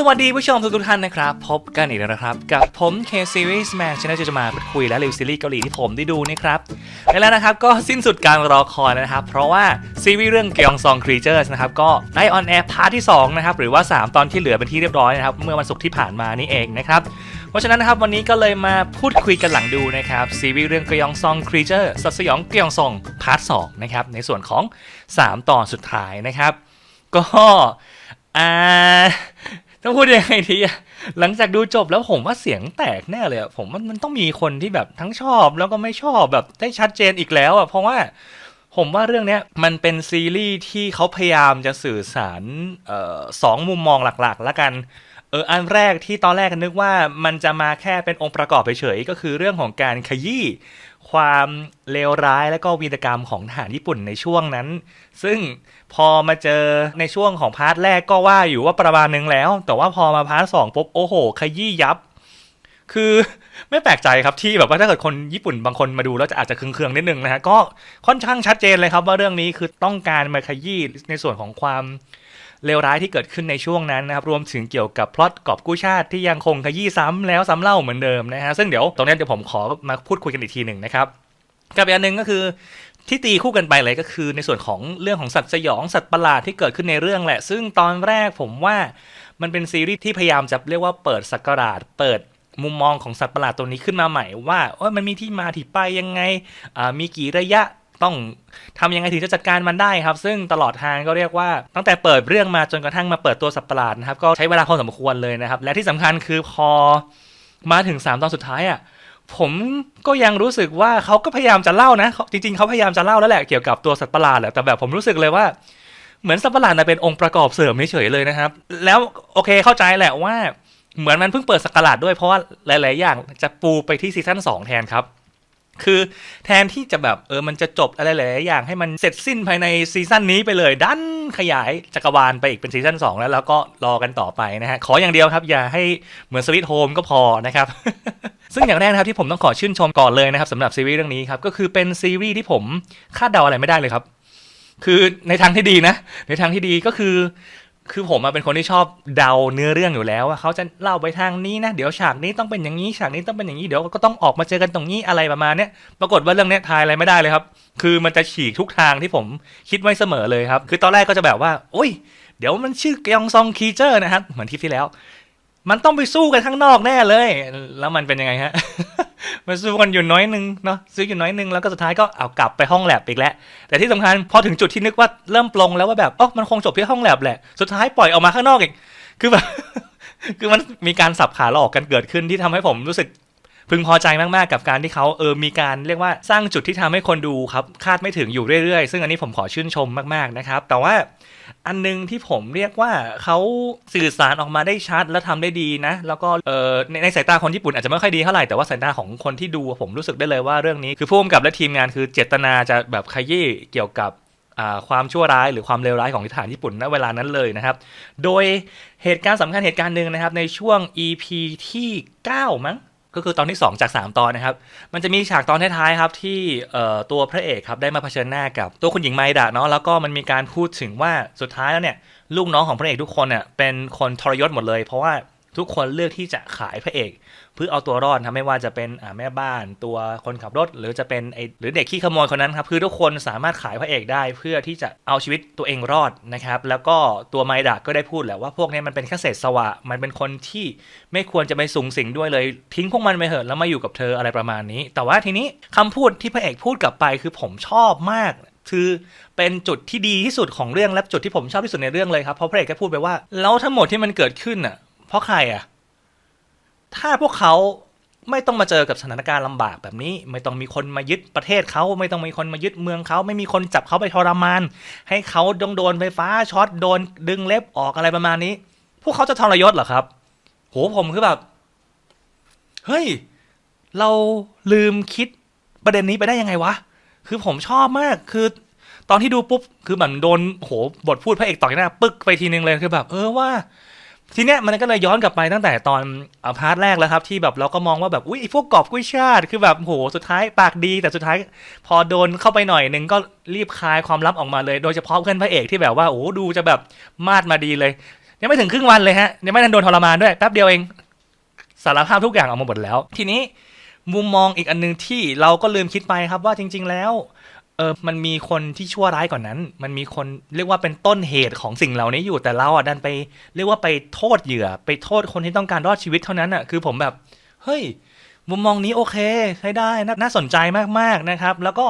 สวัสดีผู้ชมทุกท่านนะครับ พบกันอีกแล้วนะครับ กับผม K Series Man ช anel จะมาพูดคุยและรีวิวซีรีส์เกาหลีที่ผมได้ดูนะครับและแล้วนะครับก็สิ้นสุดการรอคอยแล้วนะครับ เพราะว่าซีรีส์เรื่องเกียงซองครีเจอร์นะครับก็ได้ออนแอร์พาร์ทที่2นะครับหรือว่า 3 ตอนที่เหลือเป็นที่เรียบร้อยนะครับเมื่อวันศุกร์ที่ผ่านมานี่เองนะครับเพราะฉะนั้นนะครับวันนี้ก็เลยมาพูดคุยกันหลังดูนะครับซีรีส์เรื่องเกียงซองครีเจอร์สัตว์สยองเกียงซองพาร์ท2นะครับในส่วนของ 3 ตอนสุดท้ายนะครับ ก็อ่า ต้องพูดยังไงดีอะหลังจากดูจบแล้วผมว่าเสียงแตกแน่เลยอะผมว่ามันต้องมีคนที่แบบทั้งชอบแล้วก็ไม่ชอบแบบได้ชัดเจนอีกแล้วอะเพราะว่าผมว่าเรื่องเนี้ยมันเป็นซีรีส์ที่เขาพยายามจะสื่อสารออสองมุมมองหลักๆแล้วกันเอออันแรกที่ตอนแรกนึกว่ามันจะมาแค่เป็นองค์ประกอบเฉยๆก็คือเรื่องของการขยี้ ความเลวร้ายและก็วีรกรรมของทหารญี่ปุ่นในช่วงนั้น ซึ่งพอมาเจอในช่วงของพาร์ทแรกก็ว่าอยู่ว่าประมาณนึงแล้ว แต่ว่าพอมาพาร์ทสองปุ๊บโอ้โห ขยี้ยับ คือไม่แปลกใจครับที่แบบว่าถ้าเกิดคนญี่ปุ่นบางคนมาดูแล้วจะอาจจะเคืองๆนิดนึงนะฮะก็ค่อนข้างชัดเจนเลยครับว่าเรื่องนี้คือต้องการมาขยี้ในส่วนของความ เลวร้ายที่เกิดขึ้นในช่วงนั้นนะครับรวมถึงเกี่ยวกับพล็อตกอบกู้ชาติที่ยังคงขยี้ซ้ำแล้วซ้ำเล่าเหมือนเดิมนะฮะซึ่งเดี๋ยวตรงนี้เดี๋ยวผมขอมาพูดคุยกันอีกทีหนึ่งนะครับกับอีกอันหนึ่งก็คือที่ตีคู่กันไปเลยก็คือในส่วนของเรื่องของสัตว์สยองสัตว์ประหลาดที่เกิดขึ้นในเรื่องแหละ ซึ่งตอนแรกผมว่ามันเป็นซีรีส์ที่พยายามจะเรียกว่าเปิดสักราชเปิดมุมมองของสัตว์ประหลาดตัวนี้ขึ้นมาใหม่ว่าว่ามันมีที่มาที่ไปยังไงมีกี่ระยะ ต้องทำยังไงถึงจะจัดการมันได้ครับ ซึ่งตลอดทางก็เรียกว่า ตั้งแต่เปิดเรื่องมาจนกระทั่งมาเปิดตัวสัตว์ประหลาดนะครับ ก็ใช้เวลาพอสมควรเลยนะครับ และที่สำคัญคือพอมาถึง 3 ตอนสุดท้ายอะผมก็ยังรู้สึกว่าเขาก็พยายามจะเล่านะ จริงๆเขาพยายามจะเล่าแล้วแหละเกี่ยวกับตัวสัตว์ประหลาดแหละแต่แบบผมรู้สึกเลยว่า เหมือนสัตว์ประหลาดนะเป็นองค์ประกอบเสริมเฉยๆเลยนะครับ แล้วโอเคเข้าใจแหละว่าเหมือนมันเพิ่งเปิดสักราชด้วยเพราะว่าหลาย ๆ อย่างจะปูไปที่ซีซั่น2แทนครับ คือแทนที่จะแบบเออมันจะจบอะไรหลายๆอย่างให้มันเสร็จสิ้นภายในซีซั่นนี้ไปเลยดันขยายจักรวาลไปอีกเป็นซีซั่น2 แล้วแล้วก็รอกันต่อไปนะฮะ ขออย่างเดียวครับ อย่าให้เหมือนสวิตโฮมก็พอนะครับ ซึ่งอย่างแรกนะครับที่ผมต้องขอชื่นชมก่อนเลยนะครับสำหรับซีรีส์เรื่องนี้ครับ ก็คือเป็นซีรีส์ที่ผมคาดเดาอะไรไม่ได้เลยครับ คือในทางที่ดีนะ ในทางที่ดีก็คือ คือผมเป็นคนที่ชอบเดาเนื้อเรื่องอยู่แล้วว่าเขาจะเล่าไปทางนี้นะเดี๋ยวฉากนี้ต้องเป็นอย่างนี้ฉากนี้ต้องเป็นอย่างนี้เดี๋ยวก็ต้องออกมาเจอกันตรงนี้อะไรประมาณเนี้ยปรากฏว่าเรื่องเนี้ยทายอะไรไม่ได้เลยครับ คือมันจะฉีกทุกทางที่ผมคิดไว้เสมอเลยครับ คือตอนแรกก็จะแบบว่าโอ้ยเดี๋ยวมันชื่อกยองซองคีเจอร์นะครับเหมือนที่ที่แล้ว มันต้องไปสู้กันข้างนอกแน่เลย แล้วมันเป็นยังไงฮะ มันสู้กันอยู่น้อยนึงเนาะซื้ออยู่น้อยนึงแล้วก็สุดท้ายก็เอากลับไปห้องแลบอีกแล้ว แต่ที่สำคัญพอถึงจุดที่นึกว่าเริ่มปลงแล้วว่าแบบอ๋อมันคงจบที่ห้องแลบแหละ สุดท้ายปล่อยออกมาข้างนอกอีก คือแบบ คือมันมีการสับขาหลอกกันเกิดขึ้นที่ทำให้ผมรู้สึก พึงพอใจมากๆกับการที่เขาเออมีการเรียกว่าสร้างจุดที่ทำให้คนดูครับคาดไม่ถึงอยู่เรื่อยๆ ซึ่งอันนี้ผมขอชื่นชมมากๆนะครับ แต่ว่าอันนึงที่ผมเรียกว่าเขาสื่อสารออกมาได้ชัดและทำได้ดีนะ แล้วก็เออในในสายตาคนญี่ปุ่นอาจจะไม่ค่อยดีเท่าไหร่แต่ว่าสายตาของคนที่ดูผมรู้สึกได้เลยว่าเรื่องนี้คือผู้กำกับและทีมงานคือเจตนาจะแบบขยี้เกี่ยวกับความชั่วร้ายหรือความเลวร้ายของทหารญี่ปุ่นณเวลานั้นเลยนะครับ โดยเหตุการณ์สำคัญเหตุการณ์หนึ่งนะครับในช่วง EP ที่ 9 มั้ง ก็คือตอนที่ 2 จาก 3 ตอนนะครับ มันจะมีฉากตอนท้ายๆครับที่ตัวพระเอกครับได้มาเผชิญหน้ากับตัวคุณหญิงไมดะเนาะแล้วก็มันมีการพูดถึงว่าสุดท้ายแล้วเนี่ยลูกน้องของพระเอกทุกคนเนี่ยเป็นคนทรยศหมดเลย เพราะว่า ทุกคนเลือกที่จะขายพระเอก เพื่อเอาตัวรอดทำไม่ว่าจะเป็นแม่บ้านตัวคนขับรถ หรือจะเป็นไอหรือเด็กขี้ขโมยคนนั้นครับคือทุกคนสามารถขายพระเอกได้ เพื่อที่จะเอาชีวิตตัวเองรอดนะครับแล้วก็ตัวไมดะก็ได้พูดแหละว่าพวกนี้มันเป็นแค่เศษสวะ มันเป็นคนที่ไม่ควรจะไปสูงสิงด้วยเลย ทิ้งพวกมันไปเถอะแล้วมาอยู่กับเธออะไรประมาณนี้ แต่ว่าทีนี้คำพูดที่พระเอกพูดกลับไปคือผมชอบมากคือเป็นจุดที่ดีที่สุดของเรื่องและจุดที่ผมชอบที่สุดในเรื่องเลยครับเพราะพระเอกก็พูดไปว่า แล้วทั้งหมดที่มันเกิดขึ้นอะ เพราะใครอะ ถ้าพวกเขาไม่ต้องมาเจอกับสถานการณ์ลำบากแบบนี้ ไม่ต้องมีคนมายึดประเทศเขาไม่ต้องมีคนมายึดเมืองเขาไม่มีคนจับเขาไปทรมาน ให้เขาโดนโดนไฟฟ้าช็อตโดนดึงเล็บออกอะไรประมาณนี้ พวกเขาจะทรยศเหรอครับ โหผมคือแบบ เฮ้ย เราลืมคิดประเด็นนี้ไปได้ยังไงวะ คือผมชอบมากคือ ตอนที่ดูปุ๊บ คือเหมือนโดนโหบทพูดพระเอกต่อยหน้าปึ๊กไปทีนึงเลยคือแบบ เออว่า ทีเนี้ยมันก็เลยย้อนกลับไปตั้งแต่ตอนอพาร์ทแรกแล้วครับ ที่แบบเราก็มองว่าแบบอุ้ยพวกกอบกุ้ยชาติคือแบบโหสุดท้ายปากดีแต่สุดท้ายพอโดนเข้าไปหน่อยหนึ่งก็รีบคลายความลับออกมาเลย โดยเฉพาะเพื่อนพระเอกที่แบบว่าโอ้ดูจะแบบมาดมาดีเลย ยังไม่ถึงครึ่งวันเลยฮะยังไม่ทันโดนทรมานด้วยแป๊บเดียวเองสารภาพทุกอย่างออกมาหมดแล้ว ทีนี้มุมมองอีกอันหนึงที่เราก็ลืมคิดไปครับว่าจริง ๆ แล้ว เออมันมีคนที่ชั่วร้ายกว่านนั้น มันมีคนเรียกว่าเป็นต้นเหตุของสิ่งเหล่านี้อยู่แต่เราอะดันไป เรียกว่าไปโทษเหยื่อ ไปโทษคนที่ต้องการรอดชีวิตเท่านั้นอะคือผมแบบ เฮ้ยมุมมองนี้โอเคใช้ได้นาน่าสนใจมากๆนะครับ แล้วก็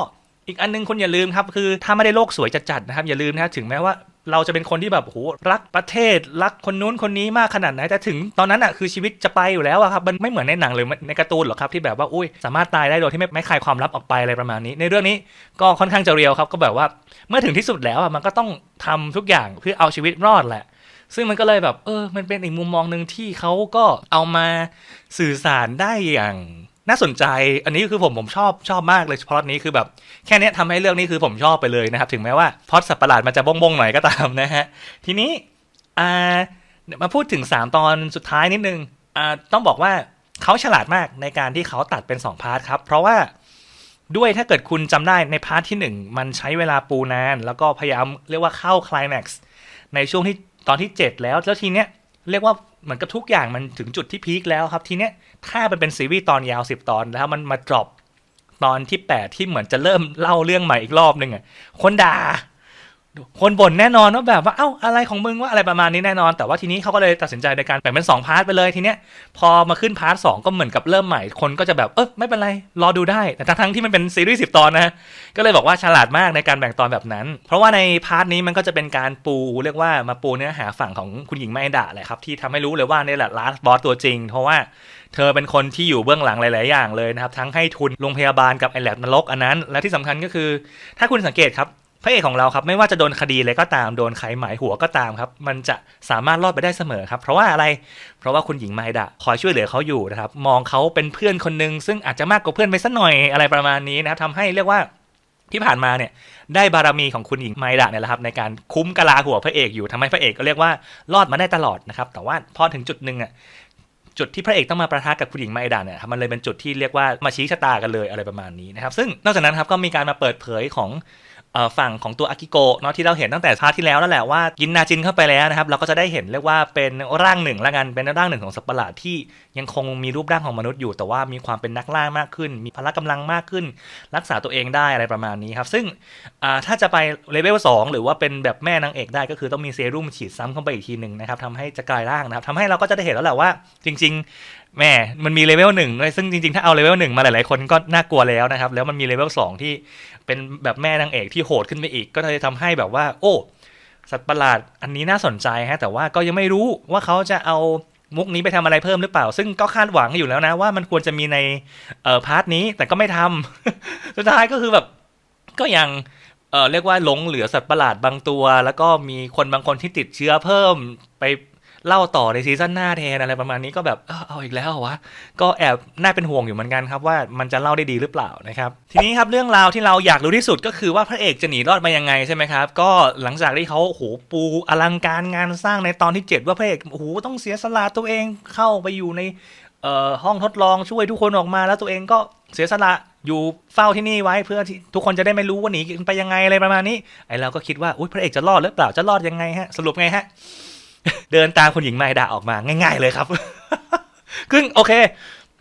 อีกอันนึงคุณอย่าลืมครับคือถ้าไม่ได้โลกสวยจัดๆนะครับอย่าลืมนะถึงแม้ว่าเราจะเป็นคนที่แบบโหรักประเทศรักคนนู้นคนนี้มากขนาดไหนแต่ถึงตอนนั้นอะคือชีวิตจะไปอยู่แล้วอะครับมันไม่เหมือนในหนังหรือในการ์ตูนหรอกครับที่แบบว่าอุ้ยสามารถตายได้โดยที่ไม่ไม่คลายความลับออกไปอะไรประมาณนี้ ในเรื่องนี้ก็ค่อนข้างจะเรียวครับก็แบบว่าเมื่อถึงที่สุดแล้วอะมันก็ต้องทำทุกอย่างเพื่อเอาชีวิตรอดแหละ ซึ่งมันก็เลยแบบเออมันเป็นอีกมุมมองหนึ่งที่เขาก็เอามาสื่อสารได้อย่าง น่าสนใจ อันนี้คือผมผมชอบชอบมากเลยเพราะนี้คือแบบแค่นี้ยทำให้เรื่องนี้คือผมชอบไปเลยนะครับ ถึงแม้ว่าพล็อดสัตว์ประหลาดมันจะบ้งหน่อยก็ตามนะฮะ ทีนี้อ่ามาพูดถึง 3 ตอนสุดท้ายนิดนึงอ่าต้องบอกว่าเขาฉลาดมากในการที่เขาตัดเป็น 2 พาร์ทครับ เพราะว่าด้วยถ้าเกิดคุณจำได้ในพาร์ทที่ 1 มันใช้เวลาปูนาน แล้วก็พยายามเรียกว่าเข้าคลายแม็กซ์ในช่วงที่ตอนที่ 7 แล้วแล้วทีเนี้ย เรียกว่าเหมือนกับทุกอย่างมันถึงจุดที่พีคแล้วครับ ทีเนี้ยถ้ามันเป็นซีรีส์ตอนยาวสิบตอนแล้วมันมาดรอปตอนที่แปดที่เหมือนจะเริ่มเล่าเรื่องใหม่อีกรอบนึงอะคนด่า คนบ่นแน่นอนว่าแบบว่าเอ้าอะไรของมึงว่าอะไรประมาณนี้แน่นอน แต่ว่าทีนี้เขาก็เลยตัดสินใจในการแบ่งเป็น2พาร์ทไปเลยทีเนี้ยพอมาขึ้นพาร์ทสก็เหมือนกับเริ่มใหม่คนก็จะแบบเออไม่เป็นไรรอดูได้แต่ทั้งที่มันเป็นซีรีส์สิตอนนะก็เลยบอกว่าฉลาดมากในการแบ่งตอนแบบนั้น เพราะว่าในพาร์ทนี้มันก็จะเป็นการปูเรียกว่ามาปูเนื้อหาฝั่งของคุณหญิงไมดะแหละครับที่ทำให้รู้เลยว่านี่แหละลาสบอสตัวจริง เพราะว่าเธอเป็นคนที่อยู่เบื้องหลังหลาย ๆ อย่างเลยนะครับ ทั้งให้ทุนโรงพยาบาลกับไอแลบนรกอันนั้น และที่สำคัญก็คือ ถ้าคุณสังเกตครับ พระเอกของเราครับไม่ว่าจะโดนคดีอะไรก็ตามโดนใครหมายหัวก็ตามครับ มันจะสามารถรอดไปได้เสมอครับ เพราะว่าอะไรเพราะว่าคุณหญิงไมดะคอยช่วยเหลือเขาอยู่นะครับ มองเขาเป็นเพื่อนคนหนึ่งซึ่งอาจจะมากกว่าเพื่อนไปสักหน่อยอะไรประมาณนี้นะครับทำให้เรียกว่าที่ผ่านมาเนี่ยได้บารมีของคุณหญิงไมดะเนี่ยแหละครับในการคุ้มกะลาหัวพระเอกอยู่ทำให้พระเอกก็เรียกว่ารอดมาได้ตลอดนะครับ แต่ว่าพอถึงจุดหนึ่งอะจุดที่พระเอกต้องมาประทะกับคุณหญิงไมดะเนี่ยมันเลยเป็นจุดที่เรียกว่ามาชี้ชะตากันเลยอะไรประมาณนี้นะครับ ซึ่งนอกจากนั้นครับก็มีการมาเปิดเผยของ ฝั่งของตัวอากิโกะเนาะที่เราเห็นตั้งแต่พาร์ทที่แล้วนั่นแหละว่ากินนาจินเข้าไปแล้วนะครับเราก็จะได้เห็นเรียกว่าเป็นร่างหนึ่งละกันเป็นร่างหนึ่งของสัตว์ประหลาดที่ยังคงมีรูปร่างของมนุษย์อยู่ แต่ว่ามีความเป็นนักล่ามากขึ้น มีพละกำลังมากขึ้น รักษาตัวเองได้อะไรประมาณนี้ครับซึ่งถ้าจะไปเลเวล2หรือว่าเป็นแบบแม่นางเอกได้ก็คือต้องมีเซรุ่มฉีดซ้ำเข้าไปอีกทีหนึ่งนะครับทำให้จะกลายร่างนะครับทำให้เราก็จะได้เห็นแล้วแหละว่าจริง แม่มันมีเลเวลหนึ่งด้วยซึ่งจริงๆ ถ้าเอาเลเวลหนึ่งมาหลายๆ คนก็น่ากลัวแล้วนะครับ แล้วมันมีเลเวลสองที่เป็นแบบแม่นางเอกที่โหดขึ้นไปอีก ก็เลยทำให้แบบว่า โอ้ สัตว์ประหลาดอันนี้น่าสนใจฮะ แต่ว่าก็ยังไม่รู้ว่าเขาจะเอามุกนี้ไปทำอะไรเพิ่มหรือเปล่า ซึ่งก็คาดหวังอยู่แล้วนะว่ามันควรจะมีในเอ่อพาร์ทนี้ แต่ก็ไม่ทำสุดท้ายก็คือแบบก็ยังเอ่อเรียกว่าหลงเหลือสัตว์ประหลาดบางตัว แล้วก็มีคนบางคนที่ติดเชื้อเพิ่มไป เล่าต่อในซีซั่นหน้าแทนอะไรประมาณนี้ก็แบบเอาเอาอีกแล้วเหรอวะก็แอบน่าเป็นห่วงอยู่เหมือนกันครับว่ามันจะเล่าได้ดีหรือเปล่านะครับทีนี้ครับเรื่องราวที่เราอยากรู้ที่สุดก็คือว่าพระเอกจะหนีรอดมายังไงใช่ไหมครับก็หลังจากที่เขาโหปูอลังการงานสร้างในตอนที่ 7 ว่าพระเอกโหต้องเสียสละตัวเองเข้าไปอยู่ในเอ่อห้องทดลองช่วยทุกคนออกมาแล้วตัวเองก็เสียสละอยู่เฝ้าที่นี่ไว้เพื่อที่ทุกคนจะได้ไม่รู้ว่าหนีไปยังไงอะไรประมาณนี้ไอเราก็คิดว่าอุ้ยพระเอกจะรอดหรือเปล่าจะรอดยังไงฮะสรุปไงฮะ เดินตามคุณหญิงไมดาออกมาง่าย ๆ เลยครับซึ่งโอเค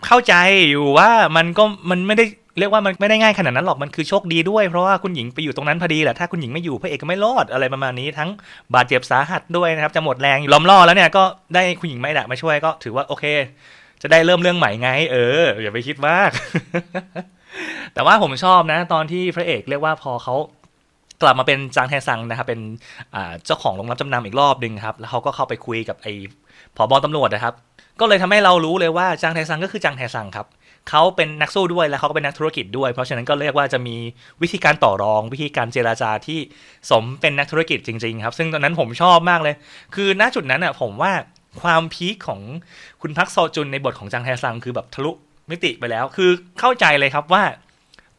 เข้าใจอยู่ว่ามันก็มันไม่ได้เรียกว่ามันไม่ได้ง่ายขนาดนั้นหรอกมันคือโชคดีด้วยเพราะว่าคุณหญิงไปอยู่ตรงนั้นพอดีแหละถ้าคุณหญิงไม่อยู่พระเอกก็ไม่รอดอะไรประมาณนี้ทั้งบาดเจ็บสาหัสด้วยนะครับจะหมดแรงล้อมล่อแล้วเนี่ยก็ได้คุณหญิงไมดามาช่วยก็ถือว่าโอเค จะได้เริ่มเรื่องใหม่ไง เอออย่าไปคิดมาก แต่ว่าผมชอบนะ ตอนที่พระเอกเรียกว่าพอเขา กลับมาเป็นจางแทซังนะครับเป็นเจ้าของโรงรับจำนำอีกรอบหนึ่งครับแล้วเขาก็เข้าไปคุยกับไอ้ผอบอตำรวจนะครับ ก็เลยทำให้เรารู้เลยว่าจางแทซังก็คือจางแทซังครับเขาเป็นนักสู้ด้วยแล้วเขาก็เป็นนักธุรกิจด้วย เพราะฉะนั้นก็เรียกว่าจะมีวิธีการต่อรองวิธีการเจราจาที่สมเป็นนักธุรกิจจริงๆครับ ซึ่งตอนนั้นผมชอบมากเลย คือณจุดนั้นอะผมว่าความพีคของคุณพักโซจุนในบทของจางแทซังคือแบบทะลุมิติไปแล้ว คือเข้าใจเลยครับว่า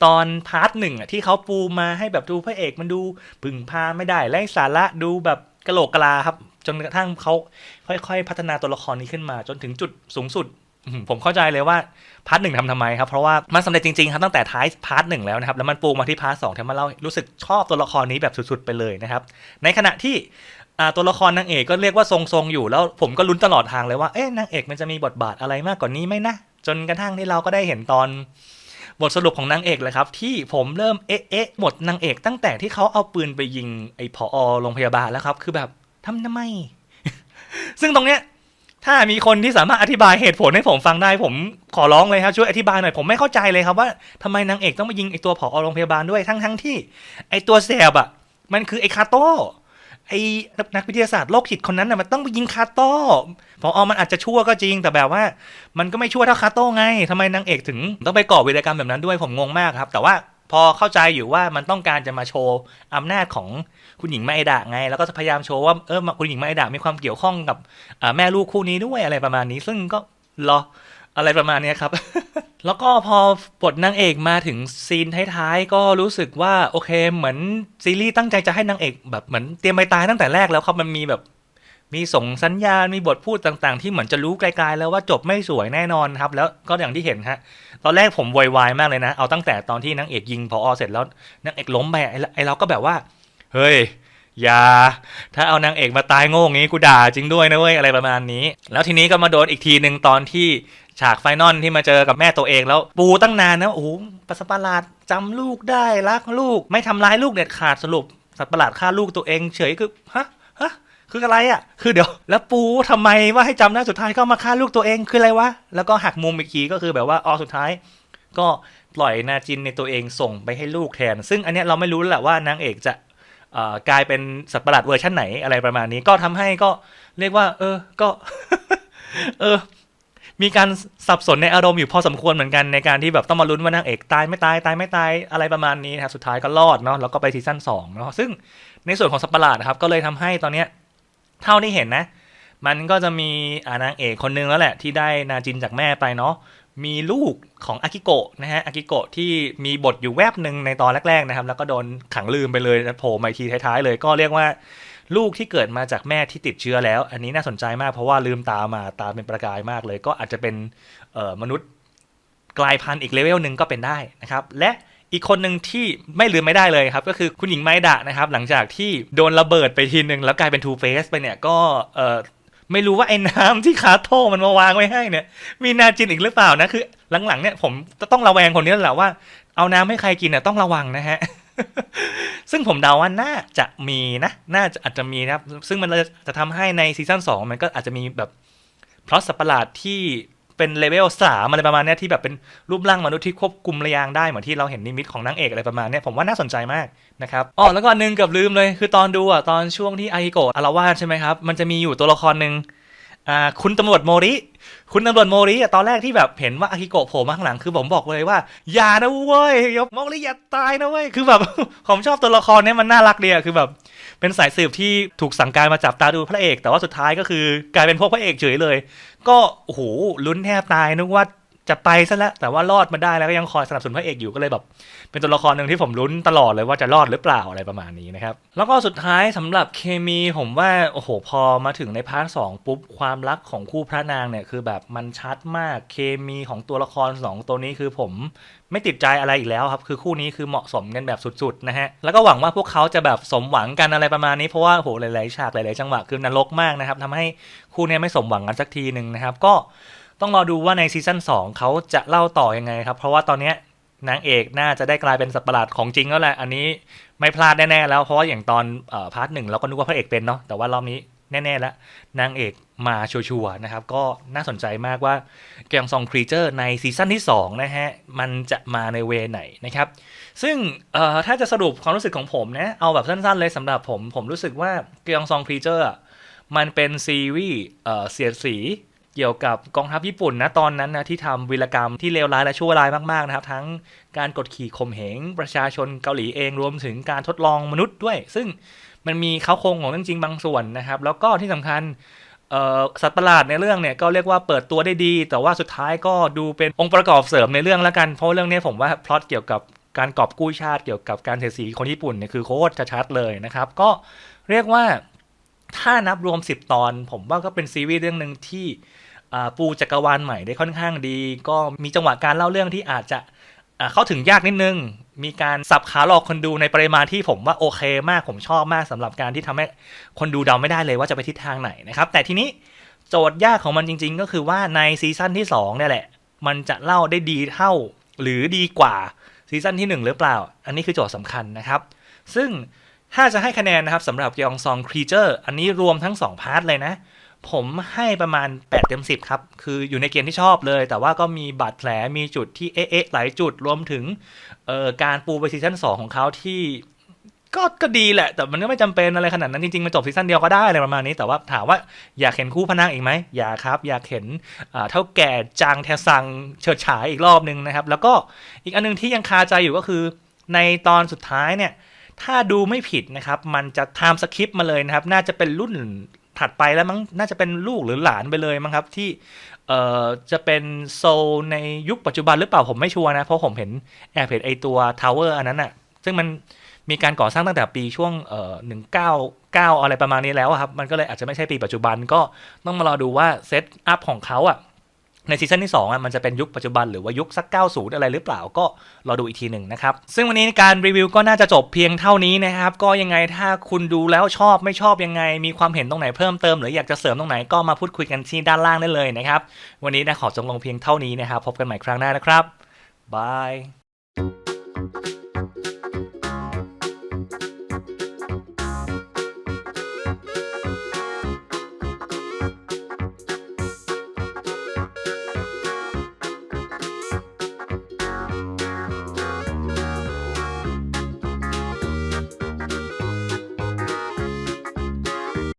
ตอนพาร์ทหนึ่งอะที่เขาปูมาให้แบบดูพระเอกมันดูพึ่งพาไม่ได้ไร้สาระดูแบบกะโหลกกะลาครับ จนกระทั่งเขาค่อยๆ พัฒนาตัวละครนี้ขึ้นมา จนถึงจุดสูงสุด ผมเข้าใจเลยว่าพาร์ทหนึ่งทำทำไมครับ เพราะว่ามันสำเร็จจริงๆครับตั้งแต่ท้ายพาร์ทหนึ่งแล้วนะครับ แล้วมันปูมาที่พาร์ทสองทำให้เรารู้สึกชอบตัวละครนี้แบบสุดๆไปเลยนะครับ ในขณะที่ตัวละครนางเอกก็เรียกว่าทรงๆอยู่แล้วผมก็ลุ้นตลอดทางเลยว่าเอ๊ะนางเอกมันจะมีบทบาทอะไรมากกว่านี้ไหมนะจนกระทั่งที่เราก็ได้เห็นตอน บทสรุปของนางเอกเลยครับ ที่ผมเริ่มเอ๊ะเอ๊ะหมดนางเอกตั้งแต่ที่เขาเอาปืนไปยิงไอ้ผอโรงพยาบาลแล้วครับ คือแบบทำทำไม ซึ่งตรงเนี้ยถ้ามีคนที่สามารถอธิบายเหตุผลให้ผมฟังได้ผมขอร้องเลยครับช่วยอธิบายหน่อยผมไม่เข้าใจเลยครับว่าทำไมนางเอกต้องมายิงไอ้ตัวผอโรงพยาบาลด้วยทั้งทั้งที่ ไอ้ตัวแสบอะ มันคือไอ้คาโต้ ไอ้นักวิทยาศาสตร์โรคจิตคนนั้นน่ะมันต้องไปยิงคาโต้พออมันอาจจะชั่วก็จริง แต่แบบว่า มันก็ไม่ชั่วเท่าคาโต้ไงทำไมนางเอกถึง ต้องไปก่อวีรกรรมแบบนั้นด้วยผมงงมากครับ แต่ว่าพอเข้าใจอยู่ว่ามันต้องการจะมาโชว์อำนาจของคุณหญิงไมาเอดะไง แล้วก็จะพยายามโชว์ว่าเออคุณหญิงไมาเอดะมีความเกี่ยวข้องกับแม่ลูกคู่นี้ด้วยอะไรประมาณนี้ ซึ่งก็รอ อะไรประมาณนี้ครับ แล้วก็พอบทนางเอกมาถึงซีนท้ายๆ ก็รู้สึกว่าโอเคเหมือนซีรีส์ตั้งใจจะให้นางเอกแบบเหมือนเตรียมไปตายตั้งแต่แรกแล้วครับมันมีแบบมีส่งสัญญาณ มีบทพูดต่างๆ ที่เหมือนจะรู้ไกลๆ แล้วว่าจบไม่สวยแน่นอนครับ แล้วก็อย่างที่เห็นฮะ ตอนแรกผมวอยวายมากเลยนะ เอาตั้งแต่ตอนที่นางเอกยิงพอเสร็จแล้วนางเอกล้มไปไอ้ไอ้เราก็แบบว่า เฮ้ย อย่า ถ้าเอานางเอกมาตายโง่งี้กูด่าจริงด้วยนะเว้ยอะไรประมาณนี้ แล้วทีนี้ก็มาโดนอีกทีหนึ่งตอนที่ ฉากไฟนอลที่มาเจอกับแม่ตัวเองแล้ว ปูตั้งนานนะโอ้โหปัสประหลาดจำลูกได้รักลูก ไม่ทำร้ายลูกเด็ดขาดสรุปสัตว์ประหลาดฆ่าลูกตัวเอง เฉยคือฮะฮะคืออะไรอะ คือเดี๋ยว แล้วปูทำไมว่าให้จำได้สุดท้ายก็มาฆ่าลูกตัวเองคืออะไรวะ แล้วก็หักมุมอีกทีก็คือแบบว่าอ๋อสุดท้าย ก็ปล่อยนาจินในตัวเองส่งไปให้ลูกแทน ซึ่งอันเนี้ยเราไม่รู้แหละว่านางเอกจะกลายเป็นสัตว์ประหลาดเวอร์ชันไหนอะไรประมาณนี้ ก็ทำให้ก็เรียกว่า เออ ก็ เออ มีการสับสนในอารมณ์อยู่พอสมควรเหมือนกันในการที่แบบต้องมาลุ้นว่านางเอกตายไม่ตายตายไม่ตายอะไรประมาณนี้นะครับสุดท้ายก็รอดเนาะแล้วก็ไปซีซั่นสองเนาะซึ่งในส่วนของสัตว์ประหลาดครับก็เลยทำให้ตอนเนี้ยเท่าที่เห็นนะ มันก็จะมีานางเอกคนนึงแล้วแหละ ที่ได้นาจินจากแม่ไปเนาะมีลูกของอากิโกะนะฮะอากิโกะที่มีบทอยู่แวบหนึ่งในตอนแรกๆนะครับ แล้วก็โดนขังลืมไปเลยโผล่มาทีท้ายๆเลยก็เรียกว่า ลูกที่เกิดมาจากแม่ที่ติดเชื้อแล้ว อันนี้น่าสนใจมากเพราะว่าลืมตามาตาเป็นประกายมากเลย ก็อาจจะเป็นมนุษย์กลายพันธุ์อีกเลเวลหนึ่งก็เป็นได้นะครับ และอีกคนหนึ่งที่ไม่ลืมไม่ได้เลยครับ ก็คือคุณหญิงไมดะนะครับ หลังจากที่โดนระเบิดไปทีนึง แล้วกลายเป็นทูเฟสไปเนี่ยก็เออไม่รู้ว่าไอ้น้ำที่คาโต้มันมาวางไว้ให้เนี่ย มีนาจินอีกหรือเปล่านะคือหลังๆเนี่ยผมจะต้องระแวงคนนี้แหละว่าเอาน้ำให้ใครกินเนี่ยต้องระวังนะฮะ ซึ่งผมเดาว่าน่าจะมีนะน่าจะอาจจะมีนะครับ ซึ่งมันจะทำให้ในซีซั่น2มันก็อาจจะมีแบบพลอตสัตว์ประหลาดที่เป็นเลเวลสามอะไรประมาณนี้ที่แบบเป็นรูปร่างมนุษย์ที่ควบคุมระยางได้เหมือนที่เราเห็นนิมิตของนางเอกอะไรประมาณนี้ผมว่าน่าสนใจมากนะครับอ๋อแล้วก็อันหนึงเกือบลืมเลย คือตอนดูอะตอนช่วงที่ไอโกะอารวาสใช่ไหมครับมันจะมีอยู่ตัวละครหนึ่ง อ่าคุณตำรวจโมริ คุณตำรวจโมริอะตอนแรกที่แบบเห็นว่าอากิโกะโผล่มาข้างหลังคือผมบอกเลยว่า อย่านะเว้ยยกโมริอย่าตายนะเว้ยคือแบบ ผมชอบตัวละครเนี้ยมันน่ารักดีอะคือแบบ เป็นสายสืบที่ถูกสั่งการมาจับตาดูพระเอก แต่ว่าสุดท้ายก็คือกลายเป็นพวกพระเอกเฉยเลย ก็โอ้โหลุ้นแทบตายนึกว่า จะไปซะแล้วแต่ว่ารอดมาได้แล้วก็ยังคอยสนับสนุนพระเอกอยู่ก็เลยแบบ เป็นตัวละครหนึ่งที่ผมลุ้นตลอดเลยว่าจะรอดหรือเปล่าอะไรประมาณนี้นะครับ แล้วก็สุดท้ายสำหรับเคมีผมว่า โอ้โห พอมาถึงในพาร์ทสองปุ๊บ ความรักของคู่พระนางเนี่ย คือแบบมันชัดมากเคมีของตัวละครสองตัวนี้คือผมไม่ติดใจอะไรอีกแล้วครับ คือคู่นี้คือเหมาะสมกันแบบสุดๆนะฮะ แล้วก็หวังว่าพวกเขาจะแบบสมหวังกันอะไรประมาณนี้ เพราะว่าโหหลายๆฉากหลายๆจังหวะคือนรกมากนะครับทำให้คู่นี้ไม่สมหวังกันสักทีหนึ่งนะครับก็ ต้องรอดูว่าในซีซั่น2เขาจะเล่าต่อยังไงครับ เพราะว่าตอนนี้นางเอกน่าจะได้กลายเป็นสัตว์ประหลาดของจริงแล้วแหละ อันนี้ไม่พลาดแน่ๆแล้วเพราะว่าอย่างตอนอพาร์ทหนึ่งเราก็นึกว่าพระเอกเป็นเนาะแต่ว่ารอบนี้แน่ๆแล้วนางเอกมาชัวร์ๆนะครับ ก็น่าสนใจมากว่าเกมซองครีเจอร์ในซีซั่นที่2นะฮะมันจะมาในเวไหนนะครับ ซึ่งถ้าจะสรุปความรู้สึกของผมนะเอาแบบสั้นๆเลยสำหรับผม ผมรู้สึกว่าเกมซองครีเจอร์มันเป็นซีรีส์เสียดสี เกี่ยวกับกองทัพญี่ปุ่นนะตอนนั้นนะที่ทำวีรกรรมที่เลวร้ายและชั่วร้ายมากๆนะครับ ทั้งการกดขี่ข่มเหงประชาชนเกาหลีเองรวมถึงการทดลองมนุษย์ด้วย ซึ่งมันมีเขาโครงของเรื่องจริงบางส่วนนะครับ แล้วก็ที่สำคัญสัตว์ประหลาดในเรื่องเนี่ยก็เรียกว่าเปิดตัวได้ดี แต่ว่าสุดท้ายก็ดูเป็นองค์ประกอบเสริมในเรื่องแล้วกันเพราะเรื่องนี้ผมว่าพล็อตเกี่ยวกับการกอบกู้ชาติเกี่ยวกับการเสียสีคนญี่ปุ่นเนี่ยคือโคตรจะชัดเลยนะครับ ก็เรียกว่า ถ้านับรวม 10 ตอน ผมว่าก็เป็นซีรีส์เรื่องหนึ่งที่ปูจักรวาลใหม่ได้ค่อนข้างดี ก็มีจังหวะการเล่าเรื่องที่อาจจะเข้าถึงยากนิดนึง มีการสับขาหลอกคนดูในปริมาณที่ผมว่าโอเคมากผมชอบมากสำหรับการที่ทำให้คนดูเดาไม่ได้เลยว่าจะไปทิศทางไหนนะครับ แต่ทีนี้โจทย์ยากของมันจริง ๆ ก็คือว่าในซีซั่นที่2เนี่ยแหละ มันจะเล่าได้ดีเท่าหรือดีกว่าซีซั่นที่ 1 หรือเปล่า อันนี้คือโจทย์สำคัญนะครับ ซึ่ง ถ้าจะให้คะแนนนะครับสำหรับเกียงซองครีเจอร์อันนี้รวมทั้ง 2 พาร์ทเลยนะ ผมให้ประมาณ 8 เต็ม 10 ครับ คืออยู่ในเกณฑ์ที่ชอบเลย แต่ว่าก็มีบาดแผลมีจุดที่เอ๊ะหลายจุดรวมถึงการปูไปซีซั่น2ของเขาที่ก็ก็ดีแหละ แต่มันก็ไม่จำเป็นอะไรขนาดนั้น จริงๆ มันจบซีซั่นเดียวก็ได้อะไรประมาณนี้ แต่ว่าถามว่าอยากเห็นคู่พระนางอีกไหมอยากครับ อยากเห็นเท่าแก่จางแทซังเฉิดฉายอีกรอบนึงนะครับ แล้วก็อีกอันนึงที่ยังคาใจอยู่ก็คือ ในตอนสุดท้ายเนี่ย ถ้าดูไม่ผิดนะครับ มันจะไทม์สคริปต์มาเลยนะครับ น่าจะเป็นรุ่นถัดไปแล้วมั้งน่าจะเป็นลูกหรือหลานไปเลยมั้งครับ ที่เอ่อจะเป็นโซลในยุคปัจจุบันหรือเปล่าผมไม่ชัวร์นะ เพราะผมเห็นแอบเห็นไอตัวทาวเวอร์อันนั้นอะซึ่งมันมีการก่อสร้างตั้งแต่ปีช่วงเอ่อหนึ่งเก้าเก้าอะไรประมาณนี้แล้วครับ มันก็เลยอาจจะไม่ใช่ปีปัจจุบันก็ต้องมารอดูว่าเซตอัพของเขาอะ ในซีซั่นที่2อะมันจะเป็นยุคปัจจุบันหรือว่ายุคสัก 90 อะไรหรือเปล่าก็รอดูอีกทีหนึ่งนะครับ ซึ่งวันนี้การรีวิวก็น่าจะจบเพียงเท่านี้นะครับ ก็ยังไงถ้าคุณดูแล้วชอบไม่ชอบยังไง มีความเห็นตรงไหนเพิ่มเติม หรืออยากจะเสริมตรงไหนก็มาพูดคุยกันที่ด้านล่างได้เลยนะครับ วันนี้นะขอจงลงเพียงเท่านี้นะครับ พบกันใหม่ครั้งหน้านะครับบาย